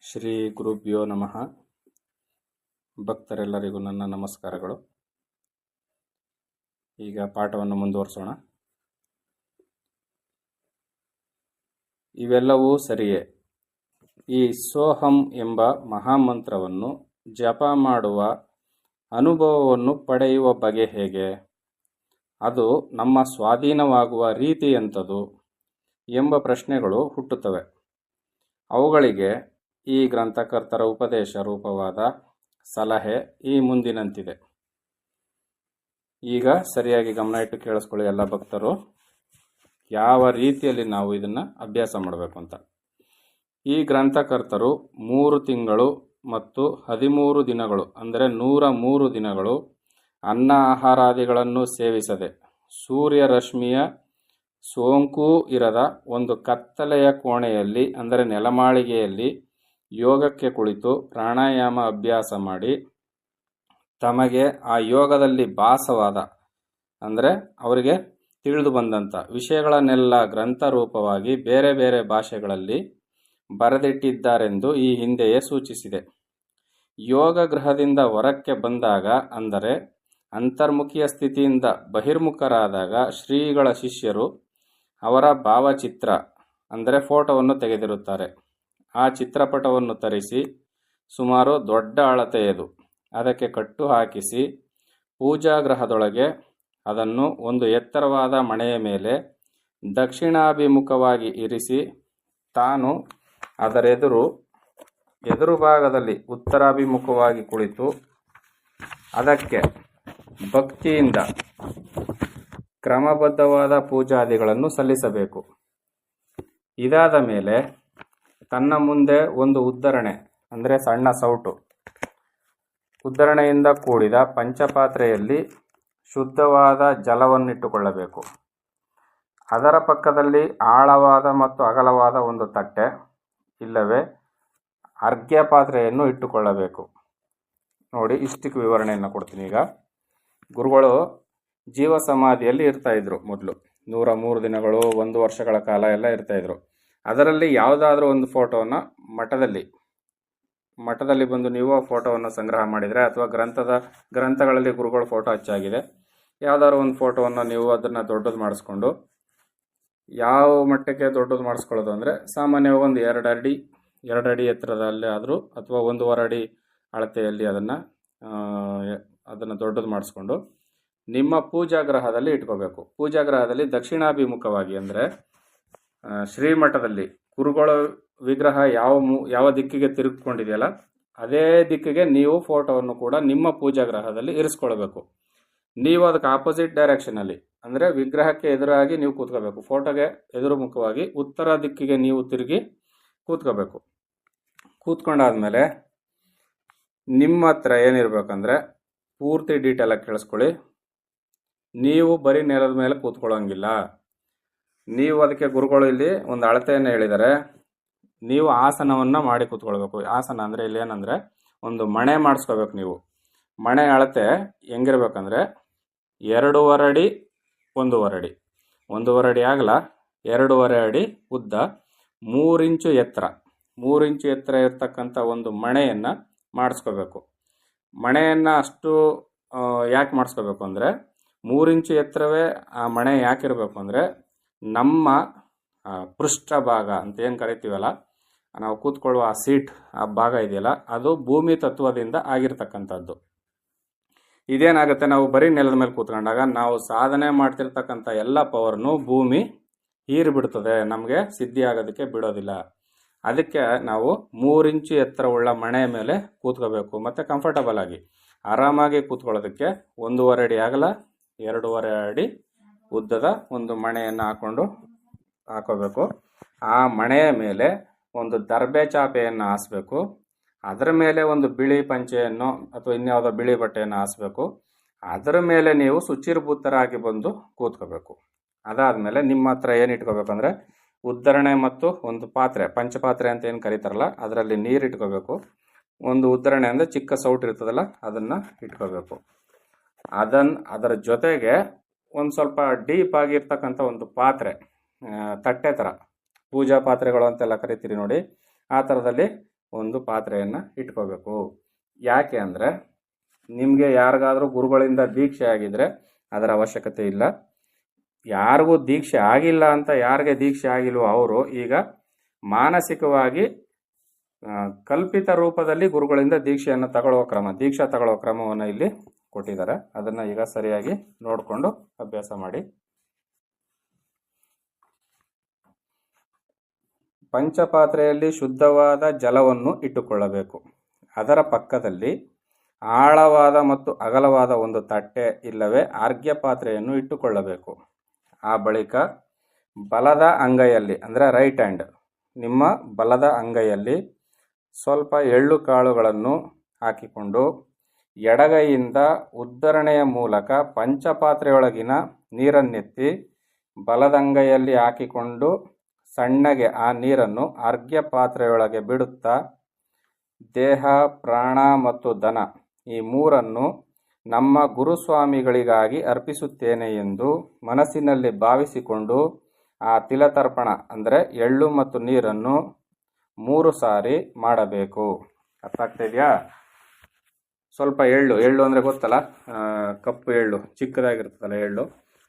ಶ್ರೀ ಗುರುಭ್ಯೋ ನಮಃ. ಭಕ್ತರೆಲ್ಲರಿಗೂ ನನ್ನ ನಮಸ್ಕಾರಗಳು. ಈಗ ಪಾಠವನ್ನು ಮುಂದುವರಿಸೋಣ. ಇವೆಲ್ಲವೂ ಸರಿಯೇ. ಈ ಸೋಹಂ ಎಂಬ ಮಹಾಮಂತ್ರವನ್ನು ಜಪ ಮಾಡುವ ಅನುಭವವನ್ನು ಪಡೆಯುವ ಬಗೆ ಹೇಗೆ? ಅದು ನಮ್ಮ ಸ್ವಾಧೀನವಾಗುವ ರೀತಿ ಎಂಥದು ಎಂಬ ಪ್ರಶ್ನೆಗಳು ಹುಟ್ಟುತ್ತವೆ. ಅವುಗಳಿಗೆ ಈ ಗ್ರಂಥಕರ್ತರ ಉಪದೇಶ ರೂಪವಾದ ಸಲಹೆ ಈ ಮುಂದಿನಂತಿದೆ. ಈಗ ಸರಿಯಾಗಿ ಗಮನ ಇಟ್ಟು ಕೇಳಿಸ್ಕೊಳ್ಳಿ ಎಲ್ಲ ಭಕ್ತರು. ಯಾವ ರೀತಿಯಲ್ಲಿ ನಾವು ಇದನ್ನು ಅಭ್ಯಾಸ ಮಾಡಬೇಕು ಅಂತ. ಈ ಗ್ರಂಥಕರ್ತರು ಮೂರು ತಿಂಗಳು ಮತ್ತು ಹದಿಮೂರು ದಿನಗಳು, ಅಂದರೆ ನೂರ ಮೂರು ದಿನಗಳು ಅನ್ನ ಆಹಾರಾದಿಗಳನ್ನು ಸೇವಿಸದೆ ಸೂರ್ಯ ರಶ್ಮಿಯ ಸೋಂಕು ಇರದ ಒಂದು ಕತ್ತಲೆಯ ಕೋಣೆಯಲ್ಲಿ, ಅಂದರೆ ನೆಲಮಾಳಿಗೆಯಲ್ಲಿ ಯೋಗಕ್ಕೆ ಕುಳಿತು ಪ್ರಾಣಾಯಾಮ ಅಭ್ಯಾಸ ಮಾಡಿ ತಮಗೆ ಆ ಯೋಗದಲ್ಲಿ ಭಾಸವಾದ, ಅಂದರೆ ಅವರಿಗೆ ತಿಳಿದು ಬಂದಂಥ ವಿಷಯಗಳನ್ನೆಲ್ಲ ಗ್ರಂಥ ರೂಪವಾಗಿ ಬೇರೆ ಬೇರೆ ಭಾಷೆಗಳಲ್ಲಿ ಬರೆದಿಟ್ಟಿದ್ದಾರೆಂದು ಈ ಹಿಂದೆಯೇ ಸೂಚಿಸಿದೆ. ಯೋಗ ಗೃಹದಿಂದ ಹೊರಕ್ಕೆ ಬಂದಾಗ, ಅಂದರೆ ಅಂತರ್ಮುಖಿಯ ಸ್ಥಿತಿಯಿಂದ ಬಹಿರ್ಮುಖರಾದಾಗ ಶ್ರೀಗಳ ಶಿಷ್ಯರು ಅವರ ಭಾವಚಿತ್ರ, ಅಂದರೆ ಫೋಟೋವನ್ನು ತೆಗೆದಿರುತ್ತಾರೆ. ಆ ಚಿತ್ರಪಟವನ್ನು ತರಿಸಿ ಸುಮಾರು ದೊಡ್ಡ ಅಳತೆಯದು ಅದಕ್ಕೆ ಕಟ್ಟು ಹಾಕಿಸಿ ಪೂಜಾಗ್ರಹದೊಳಗೆ ಅದನ್ನು ಒಂದು ಎತ್ತರವಾದ ಮಣೆಯ ಮೇಲೆ ದಕ್ಷಿಣಾಭಿಮುಖವಾಗಿ ಇರಿಸಿ ತಾನು ಅದರೆದುರು ಎದುರು ಭಾಗದಲ್ಲಿ ಉತ್ತರಾಭಿಮುಖವಾಗಿ ಕುಳಿತು ಅದಕ್ಕೆ ಭಕ್ತಿಯಿಂದ ಕ್ರಮಬದ್ಧವಾದ ಪೂಜಾದಿಗಳನ್ನು ಸಲ್ಲಿಸಬೇಕು. ಇದಾದ ಮೇಲೆ ತನ್ನ ಮುಂದೆ ಒಂದು ಉದ್ಧರಣೆ, ಅಂದರೆ ಸಣ್ಣ ಸೌಟು. ಉದ್ಧರಣೆಯಿಂದ ಕೂಡಿದ ಪಂಚಪಾತ್ರೆಯಲ್ಲಿ ಶುದ್ಧವಾದ ಜಲವನ್ನಿಟ್ಟುಕೊಳ್ಳಬೇಕು. ಅದರ ಪಕ್ಕದಲ್ಲಿ ಆಳವಾದ ಮತ್ತು ಅಗಲವಾದ ಒಂದು ತಟ್ಟೆ, ಇಲ್ಲವೇ ಅರ್ಘ್ಯ ಪಾತ್ರೆಯನ್ನು ಇಟ್ಟುಕೊಳ್ಳಬೇಕು. ನೋಡಿ ಇಷ್ಟಕ್ಕೆ ವಿವರಣೆಯನ್ನು ಕೊಡ್ತೀನಿ ಈಗ. ಗುರುಗಳು ಜೀವ ಸಮಾಧಿಯಲ್ಲಿ ಇರ್ತಾಯಿದ್ರು ಮೊದಲು. ನೂರ ಮೂರು ದಿನಗಳು, ಒಂದು ವರ್ಷಗಳ ಕಾಲ ಎಲ್ಲ ಇರ್ತಾ ಇದ್ರು. ಅದರಲ್ಲಿ ಯಾವುದಾದ್ರೂ ಒಂದು ಫೋಟೋವನ್ನು ಮಠದಲ್ಲಿ ಮಠದಲ್ಲಿ ಬಂದು ನೀವು ಆ ಫೋಟೋವನ್ನು ಸಂಗ್ರಹ ಮಾಡಿದರೆ ಅಥವಾ ಗ್ರಂಥದ, ಗ್ರಂಥಗಳಲ್ಲಿ ಗುರುಗಳ ಫೋಟೋ ಹಚ್ಚಾಗಿದೆ, ಯಾವುದಾದ್ರು ಒಂದು ಫೋಟೋವನ್ನು ನೀವು ಅದನ್ನು ದೊಡ್ಡದು ಮಾಡಿಸ್ಕೊಂಡು, ಯಾವ ಮಟ್ಟಕ್ಕೆ ದೊಡ್ಡದು ಮಾಡಿಸ್ಕೊಳ್ಳೋದು ಅಂದರೆ ಸಾಮಾನ್ಯವಾಗಿ ಒಂದು ಎರಡು ಅಡಿ ಎರಡು ಅಡಿ ಎತ್ತರದಲ್ಲಿ ಆದರೂ ಅಥವಾ ಒಂದೂವರೆ ಅಡಿ ಅಳತೆಯಲ್ಲಿ ಅದನ್ನು ಅದನ್ನು ದೊಡ್ಡದು ಮಾಡಿಸ್ಕೊಂಡು ನಿಮ್ಮ ಪೂಜಾಗ್ರಹದಲ್ಲಿ ಇಟ್ಕೋಬೇಕು. ಪೂಜಾಗ್ರಹದಲ್ಲಿ ದಕ್ಷಿಣಾಭಿಮುಖವಾಗಿ ಅಂದರೆ ಶ್ರೀಮಠದಲ್ಲಿ ಗುರುಗಳ ವಿಗ್ರಹ ಯಾವ ಯಾವ ದಿಕ್ಕಿಗೆ ತಿರುಗಿಕೊಂಡಿದೆಯಲ್ಲ, ಅದೇ ದಿಕ್ಕಿಗೆ ನೀವು ಫೋಟೋವನ್ನು ಕೂಡ ನಿಮ್ಮ ಪೂಜಾಗ್ರಹದಲ್ಲಿ ಇರಿಸ್ಕೊಳ್ಬೇಕು. ನೀವು ಅದಕ್ಕೆ ಆಪೋಸಿಟ್ ಡೈರೆಕ್ಷನಲ್ಲಿ ಅಂದರೆ ವಿಗ್ರಹಕ್ಕೆ ಎದುರಾಗಿ ನೀವು ಕೂತ್ಕೋಬೇಕು. ಫೋಟೋಗೆ ಎದುರು ಮುಖವಾಗಿ ಉತ್ತರ ದಿಕ್ಕಿಗೆ ನೀವು ತಿರುಗಿ ಕೂತ್ಕೋಬೇಕು. ಕೂತ್ಕೊಂಡಾದ್ಮೇಲೆ ನಿಮ್ಮ ಹತ್ರ ಏನಿರಬೇಕಂದ್ರೆ ಪೂರ್ತಿ ಡೀಟೇಲಾಗಿ ಕೇಳಿಸ್ಕೊಳ್ಳಿ. ನೀವು ಬರೀ ನೆಲದ ಮೇಲೆ ಕೂತ್ಕೊಳ್ಳೋಂಗಿಲ್ಲ. ನೀವು ಅದಕ್ಕೆ ಗುರುಗಳು ಇಲ್ಲಿ ಒಂದು ಅಳತೆಯನ್ನು ಹೇಳಿದ್ದಾರೆ ನೀವು ಆಸನವನ್ನು ಮಾಡಿ ಕೂತ್ಕೊಳ್ಬೇಕು. ಆಸನ ಅಂದರೆ ಇಲ್ಲಿ ಏನಂದರೆ, ಒಂದು ಮಣೆ ಮಾಡಿಸ್ಕೋಬೇಕು ನೀವು. ಮಣೆ ಅಳತೆ ಹೆಂಗಿರ್ಬೇಕಂದ್ರೆ, ಎರಡೂವರೆ ಅಡಿ, ಒಂದೂವರೆ ಅಡಿ. ಒಂದೂವರೆ ಅಡಿ ಆಗಲ ಎರಡೂವರೆ ಅಡಿ ಉದ್ದ ಮೂರಿಂಚು ಎತ್ತರ. ಮೂರಿಂಚು ಎತ್ತರ ಇರ್ತಕ್ಕಂಥ ಒಂದು ಮಣೆಯನ್ನು ಮಾಡಿಸ್ಕೋಬೇಕು. ಮಣೆಯನ್ನು ಅಷ್ಟು ಯಾಕೆ ಮಾಡಿಸ್ಕೋಬೇಕು ಅಂದರೆ ಮೂರಿಂಚು ಎತ್ತರವೇ ಆ ಮಣೆ ಯಾಕಿರಬೇಕು ಅಂದರೆ ನಮ್ಮ ಪೃಷ್ಠಭಾಗ ಅಂತ ಏನು ಕರಿತೀವಲ್ಲ, ನಾವು ಕೂತ್ಕೊಳ್ಳುವ ಆ ಸೀಟ್, ಆ ಭಾಗ ಇದೆಯಲ್ಲ, ಅದು ಭೂಮಿ ತತ್ವದಿಂದ ಆಗಿರ್ತಕ್ಕಂಥದ್ದು. ಇದೇನಾಗುತ್ತೆ, ನಾವು ಬರೀ ನೆಲದ ಮೇಲೆ ಕೂತ್ಕೊಂಡಾಗ ನಾವು ಸಾಧನೆ ಮಾಡ್ತಿರ್ತಕ್ಕಂಥ ಎಲ್ಲ ಪವರ್ನು ಭೂಮಿ ಹೀರಿಬಿಡ್ತದೆ, ನಮಗೆ ಸಿದ್ಧಿ ಆಗೋದಕ್ಕೆ ಬಿಡೋದಿಲ್ಲ. ಅದಕ್ಕೆ ನಾವು ಮೂರು ಇಂಚು ಎತ್ತರವುಳ್ಳ ಮಣೆಯ ಮೇಲೆ ಕೂತ್ಕೋಬೇಕು, ಮತ್ತು ಕಂಫರ್ಟಬಲ್ ಆಗಿ. ಆರಾಮಾಗಿ ಕೂತ್ಕೊಳ್ಳೋದಕ್ಕೆ ಒಂದೂವರೆ ಅಡಿ ಆಗಲ್ಲ, ಎರಡೂವರೆ ಅಡಿ ಉದ್ದದ ಒಂದು ಮಣೆಯನ್ನು ಹಾಕೊಂಡು ಹಾಕೋಬೇಕು. ಆ ಮಣೆಯ ಮೇಲೆ ಒಂದು ದರ್ಬೆ ಚಾಪೆಯನ್ನು ಹಾಸಬೇಕು. ಅದರ ಮೇಲೆ ಒಂದು ಬಿಳಿ ಪಂಚೆಯನ್ನು ಅಥವಾ ಇನ್ಯಾವುದೋ ಬಿಳಿ ಬಟ್ಟೆಯನ್ನು ಹಾಸಬೇಕು. ಅದರ ಮೇಲೆ ನೀವು ಶುಚಿರ್ಭೂತರಾಗಿ ಬಂದು ಕೂತ್ಕೋಬೇಕು. ಅದಾದಮೇಲೆ ನಿಮ್ಮ ಹತ್ರ ಏನು ಇಟ್ಕೋಬೇಕಂದ್ರೆ ಉದ್ಧರಣೆ ಮತ್ತು ಒಂದು ಪಾತ್ರೆ, ಪಂಚಪಾತ್ರೆ ಅಂತ ಏನು ಕರೀತಾರಲ್ಲ, ಅದರಲ್ಲಿ ನೀರು ಇಟ್ಕೋಬೇಕು. ಒಂದು ಉದ್ಧರಣೆ ಅಂದರೆ ಚಿಕ್ಕ ಸೌಟ್ ಇರ್ತದಲ್ಲ, ಅದನ್ನು ಇಟ್ಕೋಬೇಕು. ಅದನ್ನು ಅದರ ಜೊತೆಗೆ ಒಂದು ಸ್ವಲ್ಪ ಡೀಪ್ ಆಗಿರ್ತಕ್ಕಂಥ ಒಂದು ಪಾತ್ರೆ ತಟ್ಟೆ ಥರ ಪೂಜಾ ಪಾತ್ರೆಗಳು ಅಂತೆಲ್ಲ ಕರಿತೀರಿ ನೋಡಿ, ಆ ಥರದಲ್ಲಿ ಒಂದು ಪಾತ್ರೆಯನ್ನು ಇಟ್ಕೋಬೇಕು. ಯಾಕೆ ಅಂದರೆ ನಿಮಗೆ ಯಾರಿಗಾದರೂ ಗುರುಗಳಿಂದ ದೀಕ್ಷೆ ಆಗಿದ್ರೆ ಅದರ ಅವಶ್ಯಕತೆ ಇಲ್ಲ. ಯಾರಿಗೂ ದೀಕ್ಷೆ ಆಗಿಲ್ಲ ಅಂತ ಯಾರಿಗೆ ದೀಕ್ಷೆ ಆಗಿಲ್ವೋ ಅವರು ಈಗ ಮಾನಸಿಕವಾಗಿ ಕಲ್ಪಿತ ರೂಪದಲ್ಲಿ ಗುರುಗಳಿಂದ ದೀಕ್ಷೆಯನ್ನು ತಗೊಳ್ಳುವ ಕ್ರಮ, ದೀಕ್ಷಾ ತಗೊಳ್ಳುವ ಕ್ರಮವನ್ನು ಇಲ್ಲಿ ಕೊಟ್ಟಿದ್ದಾರೆ. ಅದನ್ನು ಈಗ ಸರಿಯಾಗಿ ನೋಡಿಕೊಂಡು ಅಭ್ಯಾಸ ಮಾಡಿ. ಪಂಚಪಾತ್ರೆಯಲ್ಲಿ ಶುದ್ಧವಾದ ಜಲವನ್ನು ಇಟ್ಟುಕೊಳ್ಳಬೇಕು. ಅದರ ಪಕ್ಕದಲ್ಲಿ ಆಳವಾದ ಮತ್ತು ಅಗಲವಾದ ಒಂದು ತಟ್ಟೆ ಇಲ್ಲವೇ ಆರ್ಘ್ಯ ಪಾತ್ರೆಯನ್ನು ಇಟ್ಟುಕೊಳ್ಳಬೇಕು. ಆ ಬಳಿಕ ಬಲದ ಅಂಗೈಯಲ್ಲಿ, ಅಂದರೆ ರೈಟ್ ಹ್ಯಾಂಡ್ ನಿಮ್ಮ ಬಲದ ಅಂಗೈಯಲ್ಲಿ ಸ್ವಲ್ಪ ಎಳ್ಳು ಕಾಳುಗಳನ್ನು ಹಾಕಿಕೊಂಡು ಎಡಗೈಯಿಂದ ಉದ್ಧರಣೆಯ ಮೂಲಕ ಪಂಚಪಾತ್ರೆಯೊಳಗಿನ ನೀರನ್ನೆತ್ತಿ ಬಲದಂಗೈಯಲ್ಲಿ ಹಾಕಿಕೊಂಡು ಸಣ್ಣಗೆ ಆ ನೀರನ್ನು ಅರ್ಘ್ಯ ಪಾತ್ರೆಯೊಳಗೆ ಬಿಡುತ್ತಾ ದೇಹ, ಪ್ರಾಣ ಮತ್ತು ಧನ ಈ ಮೂರನ್ನು ನಮ್ಮ ಗುರುಸ್ವಾಮಿಗಳಿಗಾಗಿ ಅರ್ಪಿಸುತ್ತೇನೆ ಎಂದು ಮನಸ್ಸಿನಲ್ಲಿ ಭಾವಿಸಿಕೊಂಡು ಆ ತಿಲತರ್ಪಣ ಅಂದರೆ ಎಳ್ಳು ಮತ್ತು ನೀರನ್ನು ಮೂರು ಸಾರಿ ಮಾಡಬೇಕು. ಅರ್ಥ ಆಗ್ತಾ ಇದೆಯಾ? ಸ್ವಲ್ಪ ಎಳ್ಳು ಎಳ್ಳು ಅಂದರೆ ಗೊತ್ತಲ್ಲ ಕಪ್ಪು ಎಳ್ಳು, ಚಿಕ್ಕದಾಗಿರ್ತದಲ್ಲ ಎಳ್ಳು,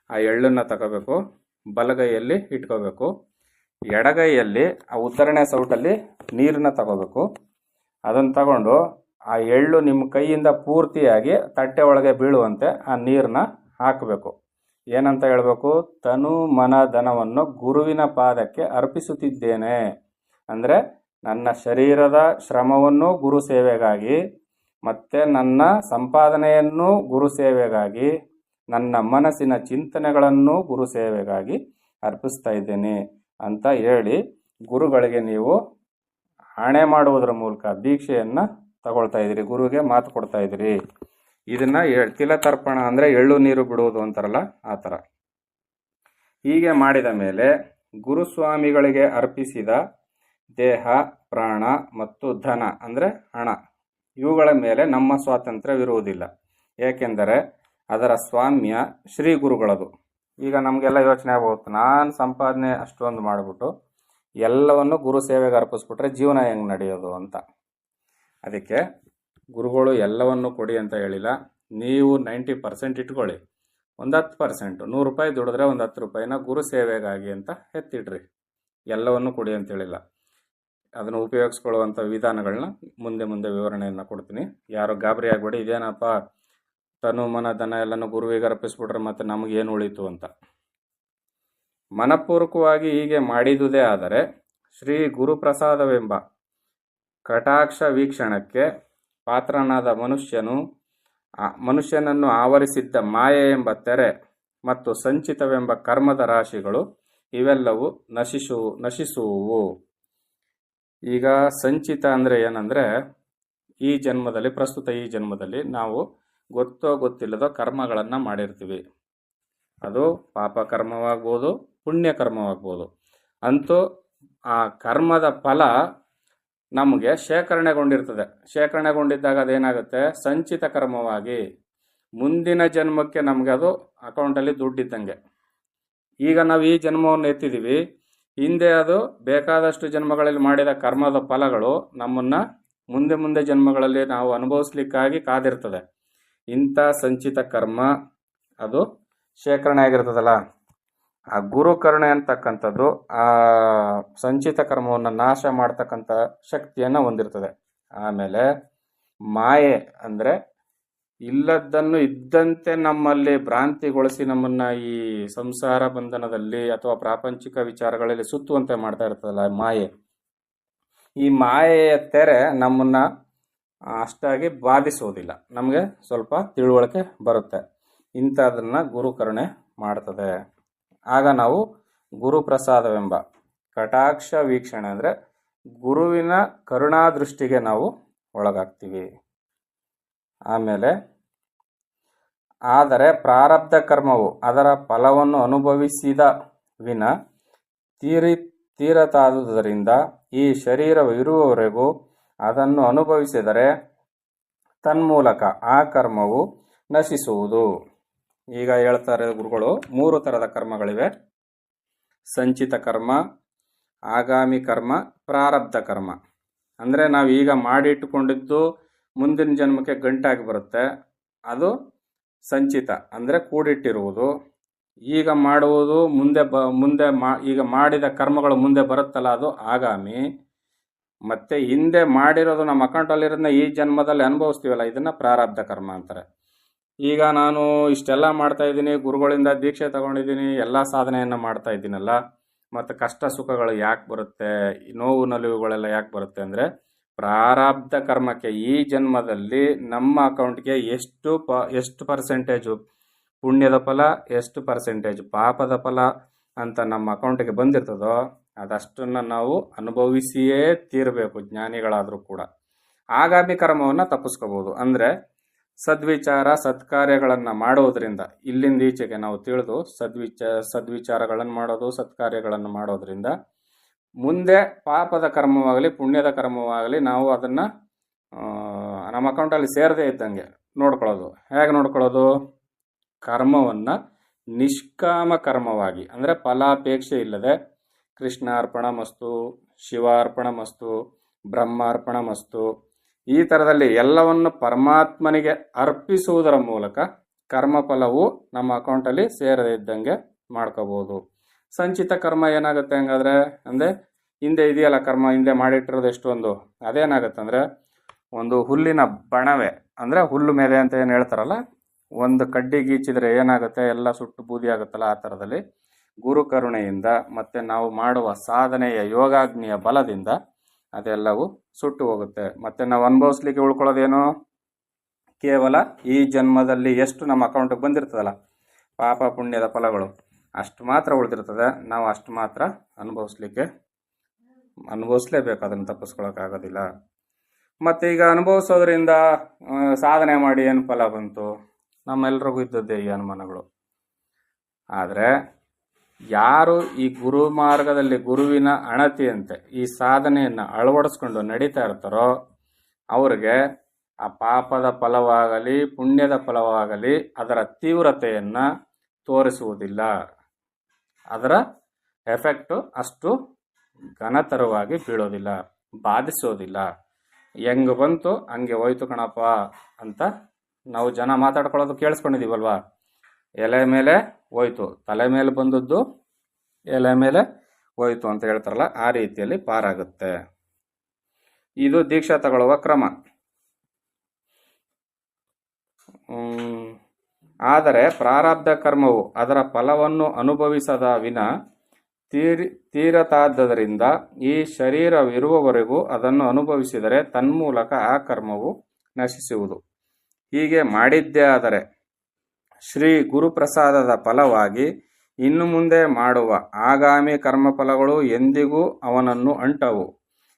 ಆ ಎಳ್ಳನ್ನು ತಗೋಬೇಕು, ಬಲಗೈಯಲ್ಲಿ ಇಟ್ಕೋಬೇಕು. ಎಡಗೈಯಲ್ಲಿ, ಆ ಉತ್ತರಣೆ ಸೌಟಲ್ಲಿ ನೀರನ್ನ ತಗೋಬೇಕು. ಅದನ್ನು ತಗೊಂಡು ಆ ಎಳ್ಳು ನಿಮ್ಮ ಕೈಯಿಂದ ಪೂರ್ತಿಯಾಗಿ ತಟ್ಟೆ ಒಳಗೆ ಬೀಳುವಂತೆ ಆ ನೀರನ್ನ ಹಾಕಬೇಕು. ಏನಂತ ಹೇಳಬೇಕು? ತನು ಮನ ಧನವನ್ನು ಗುರುವಿನ ಪಾದಕ್ಕೆ ಅರ್ಪಿಸುತ್ತಿದ್ದೇನೆ. ಅಂದರೆ ನನ್ನ ಶರೀರದ ಶ್ರಮವನ್ನು ಗುರು ಸೇವೆಗಾಗಿ ಮತ್ತು ನನ್ನ ಸಂಪಾದನೆಯನ್ನು ಗುರು ಸೇವೆಗಾಗಿ, ನನ್ನ ಮನಸ್ಸಿನ ಚಿಂತನೆಗಳನ್ನು ಗುರು ಸೇವೆಗಾಗಿ ಅರ್ಪಿಸ್ತಾ ಇದ್ದೇನೆ ಅಂತ ಹೇಳಿ ಗುರುಗಳಿಗೆ ನೀವು ಹಣೆ ಮಾಡುವುದರ ಮೂಲಕ ದೀಕ್ಷೆಯನ್ನು ತಗೊಳ್ತಾ ಇದ್ದೀರಿ ಗುರುಗೆ ಮಾತು ಕೊಡ್ತಾ ಇದ್ದೀರಿ. ಇದನ್ನ ತಿಲ ತಿಲತರ್ಪಣ ಅಂದರೆ ಎಳ್ಳು ನೀರು ಬಿಡುವುದು ಅಂತಾರಲ್ಲ, ಆ ಥರ ಹೀಗೆ ಮಾಡಿದ ಮೇಲೆ ಗುರುಸ್ವಾಮಿಗಳಿಗೆ ಅರ್ಪಿಸಿದ ದೇಹ, ಪ್ರಾಣ ಮತ್ತು ಧನ ಅಂದರೆ ಹಣ. ಇವುಗಳ ಮೇಲೆ ನಮ್ಮ ಸ್ವಾತಂತ್ರ್ಯವಿರುವುದಿಲ್ಲ. ಏಕೆಂದರೆ ಅದರ ಸ್ವಾಮ್ಯ ಶ್ರೀ ಗುರುಗಳದು. ಈಗ ನಮಗೆಲ್ಲ ಯೋಚನೆ ಆಗ್ಬೋದು, ನಾನು ಸಂಪಾದನೆ ಅಷ್ಟೊಂದು ಮಾಡಿಬಿಟ್ಟು ಎಲ್ಲವನ್ನು ಗುರು ಸೇವೆಗೆ ಅರ್ಪಿಸ್ಬಿಟ್ರೆ ಜೀವನ ಹೆಂಗೆ ನಡೆಯೋದು ಅಂತ. ಅದಕ್ಕೆ ಗುರುಗಳು ಎಲ್ಲವನ್ನು ಕೊಡಿ ಅಂತ ಹೇಳಿಲ್ಲ, ನೀವು ನೈಂಟಿ ಪರ್ಸೆಂಟ್ ಇಟ್ಕೊಳ್ಳಿ. ಒಂದು ಹತ್ತು ಪರ್ಸೆಂಟು, ನೂರು ರೂಪಾಯಿ ದುಡಿದ್ರೆ ಒಂದು ಹತ್ತು ರೂಪಾಯಿನ ಗುರು ಸೇವೆಗಾಗಿ ಅಂತ ಎತ್ತಿಡ್ರಿ. ಎಲ್ಲವನ್ನು ಕೊಡಿ ಅಂತ ಹೇಳಿಲ್ಲ. ಅದನ್ನು ಉಪಯೋಗಿಸ್ಕೊಳ್ಳುವಂಥ ವಿಧಾನಗಳನ್ನ ಮುಂದೆ ಮುಂದೆ ವಿವರಣೆಯನ್ನು ಕೊಡ್ತೀನಿ. ಯಾರು ಗಾಬರಿ ಆಗಬೇಡಿ, ಇದೇನಪ್ಪ ತನು, ಮನ, ಧನ ಎಲ್ಲನೂ ಗುರುವಿಗೆ ಅರ್ಪಿಸ್ಬಿಟ್ರೆ ಮತ್ತೆ ನಮಗೇನು ಉಳಿತು ಅಂತ. ಮನಪೂರ್ವಕವಾಗಿ ಹೀಗೆ ಮಾಡಿದುದೇ ಆದರೆ ಶ್ರೀ ಗುರುಪ್ರಸಾದವೆಂಬ ಕಟಾಕ್ಷ ವೀಕ್ಷಣಕ್ಕೆ ಪಾತ್ರನಾದ ಮನುಷ್ಯನು ಮನುಷ್ಯನನ್ನು ಆವರಿಸಿದ್ದ ಮಾಯೆ ಎಂಬ ತೆರೆ ಮತ್ತು ಸಂಚಿತವೆಂಬ ಕರ್ಮದ ರಾಶಿಗಳು ಇವೆಲ್ಲವೂ ನಶಿಸು ನಶಿಸುವು. ಈಗ ಸಂಚಿತ ಅಂದರೆ ಏನಂದರೆ ಈ ಜನ್ಮದಲ್ಲಿ, ಪ್ರಸ್ತುತ ಈ ಜನ್ಮದಲ್ಲಿ ನಾವು ಗೊತ್ತೋ ಗೊತ್ತಿಲ್ಲದೋ ಕರ್ಮಗಳನ್ನು ಮಾಡಿರ್ತೀವಿ. ಅದು ಪಾಪ ಕರ್ಮವಾಗ್ಬೋದು, ಪುಣ್ಯ ಕರ್ಮವಾಗ್ಬೋದು. ಅಂತೂ ಆ ಕರ್ಮದ ಫಲ ನಮಗೆ ಶೇಖರಣೆಗೊಂಡಿರ್ತದೆ. ಶೇಖರಣೆಗೊಂಡಿದ್ದಾಗ ಅದೇನಾಗುತ್ತೆ? ಸಂಚಿತ ಕರ್ಮವಾಗಿ. ಮುಂದಿನ ಜನ್ಮಕ್ಕೆ ನಮಗೆ ಅದು ಅಕೌಂಟಲ್ಲಿ ದುಡ್ಡಿದ್ದಂಗೆ. ಈಗ ನಾವು ಈ ಜನ್ಮವನ್ನು ಎತ್ತಿದ್ದೀವಿ ಹಿಂದೆ ಅದು ಬೇಕಾದಷ್ಟು ಜನ್ಮಗಳಲ್ಲಿ ಮಾಡಿದ ಕರ್ಮದ ಫಲಗಳು ನಮ್ಮನ್ನು ಮುಂದೆ ಮುಂದೆ ಜನ್ಮಗಳಲ್ಲಿ ನಾವು ಅನುಭವಿಸ್ಲಿಕ್ಕಾಗಿ ಕಾದಿರ್ತದೆ. ಇಂಥ ಸಂಚಿತ ಕರ್ಮ ಅದು ಶೇಖರಣೆ ಆಗಿರ್ತದಲ್ಲ. ಆ ಗುರು ಕರುಣೆ ಅಂತಕ್ಕಂಥದ್ದು ಆ ಸಂಚಿತ ಕರ್ಮವನ್ನು ನಾಶ ಮಾಡ್ತಕ್ಕಂಥ ಶಕ್ತಿಯನ್ನು ಹೊಂದಿರ್ತದೆ. ಆಮೇಲೆ ಮಾಯೆ ಅಂದರೆ ಇಲ್ಲದ್ದನ್ನು ಇದ್ದಂತೆ ನಮ್ಮಲ್ಲಿ ಭ್ರಾಂತಿಗೊಳಿಸಿ ನಮ್ಮನ್ನ ಈ ಸಂಸಾರ ಬಂಧನದಲ್ಲಿ ಅಥವಾ ಪ್ರಾಪಂಚಿಕ ವಿಚಾರಗಳಲ್ಲಿ ಸುತ್ತುವಂತೆ ಮಾಡ್ತಾ ಇರ್ತದಲ್ಲ ಮಾಯೆ. ಈ ಮಾಯೆಯ ತೆರೆ ನಮ್ಮನ್ನ ಅಷ್ಟಾಗಿ ಬಾಧಿಸುವುದಿಲ್ಲ ನಮಗೆ ಸ್ವಲ್ಪ ತಿಳುವಳಿಕೆ ಬರುತ್ತೆ. ಇಂಥದನ್ನ ಗುರುಕರುಣೆ ಮಾಡ್ತದೆ. ಆಗ ನಾವು ಗುರುಪ್ರಸಾದವೆಂಬ ಕಟಾಕ್ಷ ವೀಕ್ಷಣೆ ಅಂದರೆ ಗುರುವಿನ ಕರುಣಾದೃಷ್ಟಿಗೆ ನಾವು ಒಳಗಾಗ್ತೀವಿ. ಆಮೇಲೆ, ಆದರೆ ಪ್ರಾರಬ್ಧ ಕರ್ಮವು ಅದರ ಫಲವನ್ನು ಅನುಭವಿಸಿದ ವಿನ ತೀರಿ, ತೀರತಾದುದರಿಂದ ಈ ಶರೀರ ಇರುವವರೆಗೂ ಅದನ್ನು ಅನುಭವಿಸಿದರೆ ತನ್ಮೂಲಕ ಆ ಕರ್ಮವು ನಶಿಸುವುದು. ಈಗ ಹೇಳ್ತಾರೆ ಗುರುಗಳು, ಮೂರು ಥರದ ಕರ್ಮಗಳಿವೆ. ಸಂಚಿತ ಕರ್ಮ, ಆಗಾಮಿ ಕರ್ಮ, ಪ್ರಾರಬ್ಧ ಕರ್ಮ. ಅಂದರೆ ನಾವು ಈಗ ಮಾಡಿಟ್ಟುಕೊಂಡಿದ್ದು ಮುಂದಿನ ಜನ್ಮಕ್ಕೆ ಗಂಟಾಗಿ ಬರುತ್ತೆ. ಅದು ಸಂಚಿತ, ಅಂದರೆ ಕೂಡಿಟ್ಟಿರುವುದು. ಈಗ ಮಾಡುವುದು ಮುಂದೆ ಬ, ಮುಂದೆ ಮಾ, ಈಗ ಮಾಡಿದ ಕರ್ಮಗಳು ಮುಂದೆ ಬರುತ್ತಲ್ಲ, ಅದು ಆಗಾಮಿ. ಮತ್ತು ಹಿಂದೆ ಮಾಡಿರೋದು ನಮ್ಮ ಅಕೌಂಟಲ್ಲಿರೋದನ್ನ ಈ ಜನ್ಮದಲ್ಲಿ ಅನುಭವಿಸ್ತೀವಲ್ಲ, ಇದನ್ನು ಪ್ರಾರಬ್ಧ ಕರ್ಮ ಅಂತಾರೆ. ಈಗ ನಾನು ಇಷ್ಟೆಲ್ಲ ಮಾಡ್ತಾ ಇದ್ದೀನಿ, ಗುರುಗಳಿಂದ ದೀಕ್ಷೆ ತಗೊಂಡಿದ್ದೀನಿ, ಎಲ್ಲ ಸಾಧನೆಯನ್ನು ಮಾಡ್ತಾ ಇದ್ದೀನಲ್ಲ, ಮತ್ತು ಕಷ್ಟ ಸುಖಗಳು ಯಾಕೆ ಬರುತ್ತೆ, ನೋವು ನಲಿವುಗಳೆಲ್ಲ ಯಾಕೆ ಬರುತ್ತೆ ಅಂದರೆ ಪ್ರಾರಬ್ಧ ಕರ್ಮಕ್ಕೆ ಈ ಜನ್ಮದಲ್ಲಿ ನಮ್ಮ ಅಕೌಂಟ್ಗೆ ಎಷ್ಟು ಪ, ಎಷ್ಟು ಪರ್ಸೆಂಟೇಜು? ಪುಣ್ಯದ ಫಲ ಎಷ್ಟು ಪರ್ಸೆಂಟೇಜ್? ಪಾಪದ ಫಲ ಅಂತ ನಮ್ಮ ಅಕೌಂಟಿಗೆ ಬಂದಿರ್ತದೋ, ಅದಷ್ಟನ್ನು ನಾವು ಅನುಭವಿಸಿಯೇ ತೀರಬೇಕು, ಜ್ಞಾನಿಗಳಾದರೂ ಕೂಡ. ಆಗಾಮಿ ಕರ್ಮವನ್ನು ತಪ್ಪಿಸ್ಕೋಬೋದು. ಅಂದರೆ ಸದ್ವಿಚಾರ, ಸತ್ಕಾರ್ಯಗಳನ್ನು ಮಾಡೋದರಿಂದ, ಇಲ್ಲಿಂದ ಈಚೆಗೆ ನಾವು ತಿಳಿದು ಸದ್ವಿಚ, ಸದ್ವಿಚಾರಗಳನ್ನು ಮಾಡೋದು, ಸತ್ಕಾರ್ಯಗಳನ್ನು ಮಾಡೋದ್ರಿಂದ ಮುಂದೆ ಪಾಪದ ಕರ್ಮವಾಗಲಿ, ಪುಣ್ಯದ ಕರ್ಮವಾಗಲಿ ನಾವು ಅದನ್ನು ನಮ್ಮ ಅಕೌಂಟಲ್ಲಿ ಸೇರದೇ ಇದ್ದಂಗೆ ನೋಡ್ಕೊಳ್ಳೋದು. ಹೇಗೆ ನೋಡ್ಕೊಳ್ಳೋದು? ಕರ್ಮವನ್ನು ನಿಷ್ಕಾಮ ಕರ್ಮವಾಗಿ, ಅಂದರೆ ಫಲಾಪೇಕ್ಷೆ ಇಲ್ಲದೆ ಕೃಷ್ಣಾರ್ಪಣ ಮಸ್ತು, ಶಿವಾರ್ಪಣ ಮಸ್ತು, ಬ್ರಹ್ಮಾರ್ಪಣ ಮಸ್ತು, ಈ ಥರದಲ್ಲಿ ಎಲ್ಲವನ್ನು ಪರಮಾತ್ಮನಿಗೆ ಅರ್ಪಿಸುವುದರ ಮೂಲಕ ಕರ್ಮಫಲವು ನಮ್ಮ ಅಕೌಂಟಲ್ಲಿ ಸೇರದೇ ಇದ್ದಂಗೆ ಮಾಡ್ಕೋಬೋದು. ಸಂಚಿತ ಕರ್ಮ ಏನಾಗುತ್ತೆ ಹಂಗಾದ್ರೆ, ಅಂದರೆ ಹಿಂದೆ ಇದೆಯಲ್ಲ ಕರ್ಮ, ಹಿಂದೆ ಮಾಡಿಟ್ಟಿರೋದು ಎಷ್ಟೊಂದು, ಅದೇನಾಗುತ್ತೆ ಅಂದರೆ, ಒಂದು ಹುಲ್ಲಿನ ಬಣವೆ, ಅಂದರೆ ಹುಲ್ಲು ಮೇಲೆ ಅಂತ ಏನು ಹೇಳ್ತಾರಲ್ಲ, ಒಂದು ಕಡ್ಡಿ ಗೀಚಿದ್ರೆ ಏನಾಗುತ್ತೆ, ಎಲ್ಲ ಸುಟ್ಟು ಬೂದಿ ಆಗುತ್ತಲ್ಲ ಆ ಥರದಲ್ಲಿ, ಗುರು ಕರುಣೆಯಿಂದ ಮತ್ತು ನಾವು ಮಾಡುವ ಸಾಧನೆಯ ಯೋಗಾಗ್ನಿಯ ಬಲದಿಂದ ಅದೆಲ್ಲವೂ ಸುಟ್ಟು ಹೋಗುತ್ತೆ. ಮತ್ತು ನಾವು ಅನುಭವಿಸ್ಲಿಕ್ಕೆ ಉಳ್ಕೊಳ್ಳೋದೇನು? ಕೇವಲ ಈ ಜನ್ಮದಲ್ಲಿ ಎಷ್ಟು ನಮ್ಮ ಅಕೌಂಟಿಗೆ ಬಂದಿರ್ತದಲ್ಲ, ಪಾಪ ಪುಣ್ಯದ ಫಲಗಳು. ಅಷ್ಟು ಮಾತ್ರ ಉಳಿದಿರ್ತದೆ. ನಾವು ಅಷ್ಟು ಮಾತ್ರ ಅನುಭವಿಸ್ಲಿಕ್ಕೆ, ಅನುಭವಿಸ್ಲೇಬೇಕು. ಅದನ್ನು ತಪ್ಪಿಸ್ಕೊಳಕ್ಕಾಗೋದಿಲ್ಲ. ಮತ್ತು ಈಗ ಅನುಭವಿಸೋದ್ರಿಂದ ಸಾಧನೆ ಮಾಡಿ ಏನು ಫಲ ಬಂತು? ನಮ್ಮೆಲ್ರಿಗೂ ಇದ್ದದ್ದೇ ಈ ಅನುಮಾನಗಳು. ಆದರೆ, ಯಾರು ಈ ಗುರು ಮಾರ್ಗದಲ್ಲಿ ಗುರುವಿನ ಅಣತಿಯಂತೆ ಈ ಸಾಧನೆಯನ್ನು ಅಳವಡಿಸ್ಕೊಂಡು ನಡೀತಾ ಇರ್ತಾರೋ, ಅವ್ರಿಗೆ ಆ ಪಾಪದ ಫಲವಾಗಲಿ, ಪುಣ್ಯದ ಫಲವಾಗಲಿ ಅದರ ತೀವ್ರತೆಯನ್ನು ತೋರಿಸುವುದಿಲ್ಲ. ಅದರ ಎಫೆಕ್ಟು ಅಷ್ಟು ಘನತರವಾಗಿ ಬೀಳೋದಿಲ್ಲ, ಬಾಧಿಸೋದಿಲ್ಲ. ಹೆಂಗೆ ಬಂತು, ಹಂಗೆ ಹೋಯ್ತು ಕಣಪ್ಪ ಅಂತ ನಾವು ಜನ ಮಾತಾಡ್ಕೊಳ್ಳೋದು ಕೇಳಿಸ್ಕೊಂಡಿದ್ದೀವಲ್ವಾ ಎಲೆ ಮೇಲೆ ಹೋಯ್ತು, ತಲೆ ಮೇಲೆ ಬಂದದ್ದು ಎಲೆ ಮೇಲೆ ಹೋಯ್ತು ಅಂತ ಹೇಳ್ತಾರಲ್ಲ, ಆ ರೀತಿಯಲ್ಲಿ ಪಾರಾಗುತ್ತೆ. ಇದು ದೀಕ್ಷಾ ತಗೊಳ್ಳುವ ಕ್ರಮ. ಆದರೆ ಪ್ರಾರಬ್ಧ ಕರ್ಮವು ಅದರ ಫಲವನ್ನು ಅನುಭವಿಸದ ವಿನ ತೀರಿ, ತೀರತಾದ್ದರಿಂದ ಈ ಶರೀರವಿರುವವರೆಗೂ ಅದನ್ನು ಅನುಭವಿಸಿದರೆ ತನ್ಮೂಲಕ ಆ ಕರ್ಮವು ನಶಿಸುವುದು. ಹೀಗೆ ಮಾಡಿದ್ದೇ ಆದರೆ ಶ್ರೀ ಗುರುಪ್ರಸಾದದ ಫಲವಾಗಿ ಇನ್ನು ಮುಂದೆ ಮಾಡುವ ಆಗಾಮಿ ಕರ್ಮಫಲಗಳು ಎಂದಿಗೂ ಅವನನ್ನು ಅಂಟವು.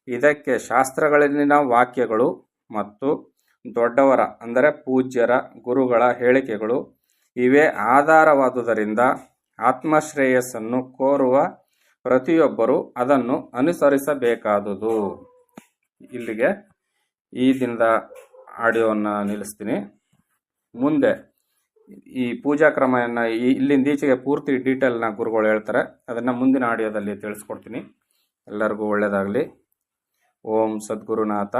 ಇದಕ್ಕೆ ಶಾಸ್ತ್ರಗಳಲ್ಲಿನ ವಾಕ್ಯಗಳು ಮತ್ತು ದೊಡ್ಡವರ, ಅಂದರೆ ಪೂಜ್ಯರ ಗುರುಗಳ ಹೇಳಿಕೆಗಳು ಇವೇ ಆಧಾರವಾದುದರಿಂದ ಆತ್ಮಶ್ರೇಯಸ್ಸನ್ನು ಕೋರುವ ಪ್ರತಿಯೊಬ್ಬರು ಅದನ್ನು ಅನುಸರಿಸಬೇಕಾದುದು. ಇಲ್ಲಿಗೆ ಈ ದಿನದ ಆಡಿಯೋವನ್ನು ನಿಲ್ಲಿಸ್ತೀನಿ. ಮುಂದೆ ಈ ಪೂಜಾ ಕ್ರಮವನ್ನು ಈ ಇಲ್ಲಿಂದೀಚೆಗೆ ಪೂರ್ತಿ ಡೀಟೇಲ್ನ ಗುರುಗಳು ಹೇಳ್ತಾರೆ. ಅದನ್ನು ಮುಂದಿನ ಆಡಿಯೋದಲ್ಲಿ ತಿಳಿಸ್ಕೊಡ್ತೀನಿ. ಎಲ್ಲರಿಗೂ ಒಳ್ಳೆಯದಾಗಲಿ. ಓಂ ಸದ್ಗುರುನಾಥ.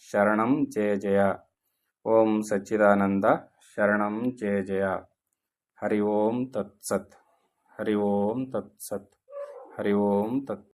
శరణం జయ జయ. ఓం సచ్చిదానంద శరణం జయ జయ. హరి ఓం తత్సత్ హరి ఓం తత్సత్ హరి ఓం తత్